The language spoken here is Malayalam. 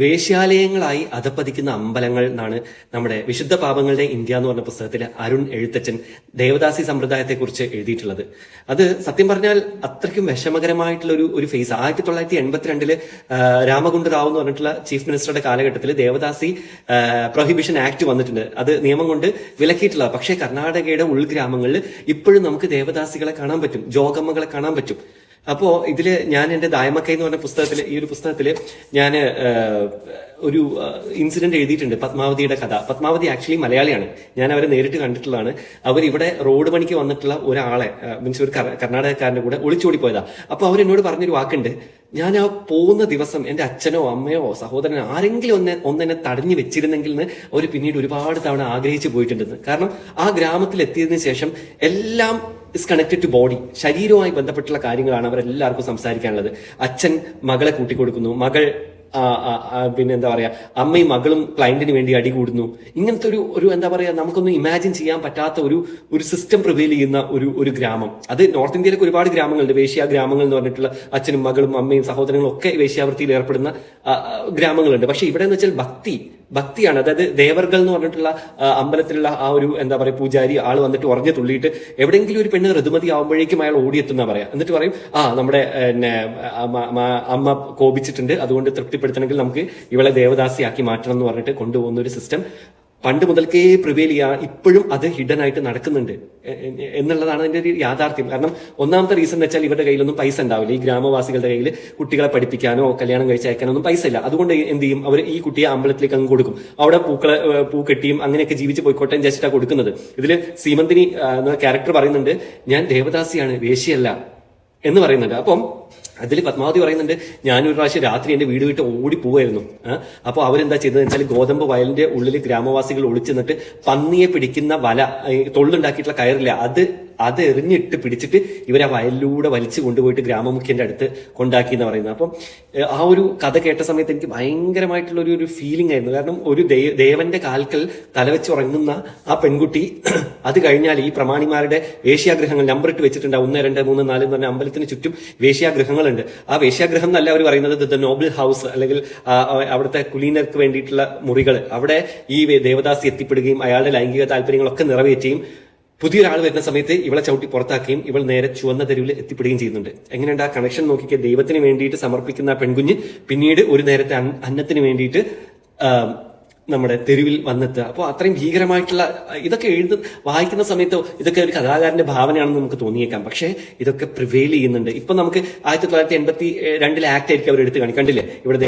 വേശ്യാലയങ്ങളായി അധപ്പതിക്കുന്ന അമ്പലങ്ങൾ എന്നാണ് നമ്മുടെ വിശുദ്ധ പാപങ്ങളുടെ ഇന്ത്യ എന്ന് പറഞ്ഞ പുസ്തകത്തിൽ അരുൺ എഴുത്തച്ഛൻ ദേവദാസി സമ്പ്രദായത്തെക്കുറിച്ച് എഴുതിയിട്ടുള്ളത്. അത് സത്യം പറഞ്ഞാൽ അത്രയ്ക്കും വിഷമകരമായിട്ടുള്ള ഒരു ഒരു ഫേസ് ആയിരത്തി തൊള്ളായിരത്തി എൺപത്തിരണ്ടിൽ രാമകുണ്ട് റാവു എന്ന് പറഞ്ഞിട്ടുള്ള ചീഫ് മിനിസ്റ്ററുടെ കാലഘട്ടത്തിൽ ദേവദാസി പ്രൊഹിബിഷൻ ആക്ട് വന്നിട്ടുണ്ട്. അത് നിയമം കൊണ്ട് വിലക്കിയിട്ടുള്ളത് പക്ഷേ കർണാടകയുടെ ഉൾഗ്രാമങ്ങളിൽ ഇപ്പോഴും നമുക്ക് ദേവദാസികളെ കാണാൻ പറ്റും. ജോഗമ്മകളെ കാണാൻ പറ്റും. അപ്പോ ഇതിൽ ഞാൻ എന്റെ ദായമക്കൈ എന്ന് പറഞ്ഞ പുസ്തകത്തിൽ ഈ ഒരു പുസ്തകത്തിൽ ഞാൻ ഒരു ഇൻസിഡന്റ് എഴുതിയിട്ടുണ്ട്. പത്മാവതിയുടെ കഥ. പത്മാവതി ആക്ച്വലി മലയാളിയാണ്. ഞാൻ അവരെ നേരിട്ട് കണ്ടിട്ടുള്ളതാണ്. അവർ ഇവിടെ റോഡ് പണിക്ക് വന്നിട്ടുള്ള ഒരാളെ മീൻസ് ഒരു കർണാടകക്കാരന്റെ കൂടെ ഒളിച്ചോടി പോയതാ അപ്പൊ അവരെന്നോട് പറഞ്ഞൊരു വാക്കുണ്ട്. ഞാൻ ആ പോകുന്ന ദിവസം എന്റെ അച്ഛനോ അമ്മയോ സഹോദരനോ ആരെങ്കിലും ഒന്ന് ഒന്നെന്നെ തടഞ്ഞു വെച്ചിരുന്നെങ്കിൽ എന്ന് അവർ പിന്നീട് ഒരുപാട് തവണ ആഗ്രഹിച്ചു പോയിട്ടുണ്ടെന്ന്. കാരണം ആ ഗ്രാമത്തിൽ എത്തിയതിന് ശേഷം എല്ലാം ഇസ് കണക്റ്റഡ് ടു ബോഡി ശരീരവുമായി ബന്ധപ്പെട്ടുള്ള കാര്യങ്ങളാണ് അവരെല്ലാവർക്കും സംസാരിക്കാനുള്ളത്. അച്ഛൻ മകളെ കൂട്ടിക്കൊടുക്കുന്നു. മകൾ പിന്നെ എന്താ പറയാ അമ്മയും മകളും ക്ലയന്റിന് വേണ്ടി അടി കൂടുന്നു. ഇങ്ങനത്തെ ഒരു ഒരു എന്താ പറയാ നമുക്കൊന്നും ഇമാജിൻ ചെയ്യാൻ പറ്റാത്ത ഒരു ഒരു സിസ്റ്റം പ്രിവെയിൽ ചെയ്യുന്ന ഒരു ഒരു ഗ്രാമം. അത് നോർത്ത് ഇന്ത്യയിലൊക്കെ ഒരുപാട് ഗ്രാമങ്ങളുണ്ട്. വേശ്യ ഗ്രാമങ്ങൾ എന്ന് പറഞ്ഞിട്ടുള്ള അച്ഛനും മകളും അമ്മയും സഹോദരങ്ങളും ഒക്കെ വേശ്യാവൃത്തിയിൽ ഏർപ്പെടുന്ന ഗ്രാമങ്ങളുണ്ട്. പക്ഷെ ഇവിടെ എന്ന് വെച്ചാൽ ഭക്തി ഭക്തിയാണ്. അതായത് ദേവർഗൽ എന്ന് പറഞ്ഞിട്ടുള്ള അമ്പലത്തിലുള്ള ആ ഒരു എന്താ പറയുക പൂജാരി ആൾ വന്നിട്ട് ഉറഞ്ഞു തുള്ളിയിട്ട് എവിടെയെങ്കിലും ഒരു പെണ്ണ് ഋതുമതി ആവുമ്പോഴേക്കും അയാൾ ഓടിയെത്തുന്ന പറയാ. എന്നിട്ട് പറയും ആ നമ്മുടെ അമ്മ കോപിച്ചിട്ടുണ്ട്. അതുകൊണ്ട് തൃപ്തിപ്പെടുത്തണമെങ്കിൽ നമുക്ക് ഇവളെ ദേവദാസിയാക്കി മാറ്റണം എന്ന് പറഞ്ഞിട്ട് കൊണ്ടുപോകുന്ന ഒരു സിസ്റ്റം പണ്ട് മുതൽക്കേ പ്രിവേൽ ചെയ്യുക ഇപ്പോഴും അത് ഹിഡൻ ആയിട്ട് നടക്കുന്നുണ്ട്. എന്നുള്ളതാണ് അതിന്റെ ഒരു യാഥാർത്ഥ്യം. കാരണം ഒന്നാമത്തെ റീസൺ എന്ന് വെച്ചാൽ ഇവരുടെ കയ്യിലൊന്നും പൈസ ഉണ്ടാവില്ല. ഈ ഗ്രാമവാസികളുടെ കയ്യിൽ കുട്ടികളെ പഠിപ്പിക്കാനോ കല്യാണം കഴിച്ച് അയക്കാനോ ഒന്നും പൈസ ഇല്ല. അതുകൊണ്ട് എന്ത് ചെയ്യും? അവർ ഈ കുട്ടിയെ അമ്പലത്തിലേക്ക് അങ്ങ് കൊടുക്കും. അവിടെ പൂക്കളെ പൂ കെട്ടിയും അങ്ങനെയൊക്കെ ജീവിച്ച് പോയിക്കോട്ടെ ജസ്റ്റാ കൊടുക്കുന്നത്. ഇതിൽ സീമന്തിനി എന്ന ക്യാരക്ടർ പറയുന്നുണ്ട് ഞാൻ ദേവദാസിയാണ് വേശിയല്ല എന്ന് പറയുന്നുണ്ട്. അപ്പം അതിൽ പത്മാവതി പറയുന്നുണ്ട് ഞാനൊരു പ്രാവശ്യം രാത്രി എന്റെ വീട് വിട്ട് ഓടി പോവായിരുന്നു അപ്പോൾ അവരെന്താ ചെയ്തതെന്ന് വെച്ചാൽ ഗോതമ്പ് വയലിന്റെ ഉള്ളിൽ ഗ്രാമവാസികൾ ഒളിച്ചു നിന്നിട്ട് പന്നിയെ പിടിക്കുന്ന വല തൊള്ളുണ്ടാക്കിയിട്ടുള്ള കയറില്ല അത് അത് എറിഞ്ഞിട്ട് പിടിച്ചിട്ട് ഇവരെ വയലിലൂടെ വലിച്ചു കൊണ്ടുപോയിട്ട് ഗ്രാമമുഖ്യന്റെ അടുത്ത് കൊണ്ടാക്കി എന്ന് പറയുന്നത്. അപ്പം ആ ഒരു കഥ കേട്ട സമയത്ത് എനിക്ക് ഭയങ്കരമായിട്ടുള്ള ഒരു ഫീലിംഗ് ആയിരുന്നു. കാരണം ഒരു ദേവന്റെ കാൽക്കൽ തലവെച്ച് ഉറങ്ങുന്ന ആ പെൺകുട്ടി അത് കഴിഞ്ഞാൽ ഈ പ്രമാണിമാരുടെ വേശ്യാഗ്രഹങ്ങൾ നമ്പർ ഇട്ട് വെച്ചിട്ടുണ്ട്. ഒന്ന് രണ്ട് മൂന്ന് നാല് എന്ന് പറഞ്ഞ അമ്പലത്തിന് ചുറ്റും വേശ്യാഗ്രഹങ്ങളുണ്ട്. ആ വേശ്യാഗ്രഹം എന്നല്ല അവർ പറയുന്നത് ദ നോബിൾ ഹൗസ് അല്ലെങ്കിൽ അവിടുത്തെ കുലീനർക്ക് വേണ്ടിയിട്ടുള്ള മുറികൾ. അവിടെ ഈ ദേവദാസി എത്തിപ്പെടുകയും അയാളുടെ ലൈംഗിക താല്പര്യങ്ങളൊക്കെ നിറവേറ്റുകയും പുതിയൊരാൾ വരുന്ന സമയത്ത് ഇവളെ ചവിട്ടി പുറത്താക്കുകയും ഇവൾ നേരെ ചുവന്ന തെരുവിൽ എത്തിപ്പെടുകയും ചെയ്യുന്നുണ്ട്. എങ്ങനെയുണ്ട് ആ കണക്ഷൻ നോക്കിക്കുക ദൈവത്തിന് വേണ്ടിയിട്ട് സമർപ്പിക്കുന്ന പെൺകുഞ്ഞ് പിന്നീട് ഒരു നേരത്തെ അന്നത്തിന് വേണ്ടിയിട്ട് നമ്മുടെ തെരുവിൽ വന്നെത്തുക. അപ്പോൾ അത്രയും ഭീകരമായിട്ടുള്ള ഇതൊക്കെ എഴുതി വായിക്കുന്ന സമയത്ത് ഇതൊക്കെ ഒരു കഥാകാരന്റെ ഭാവനയാണെന്ന് നമുക്ക് തോന്നിയേക്കാം. പക്ഷേ ഇതൊക്കെ പ്രിവെയിൽ ചെയ്യുന്നുണ്ട്. ഇപ്പൊ നമുക്ക് ആയിരത്തി തൊള്ളായിരത്തി എൺപത്തി രണ്ടിലെ ആക്ട് ആയിരിക്കും അവർ എടുത്ത് കാണി കണ്ടില്ലേ? ഇവിടെ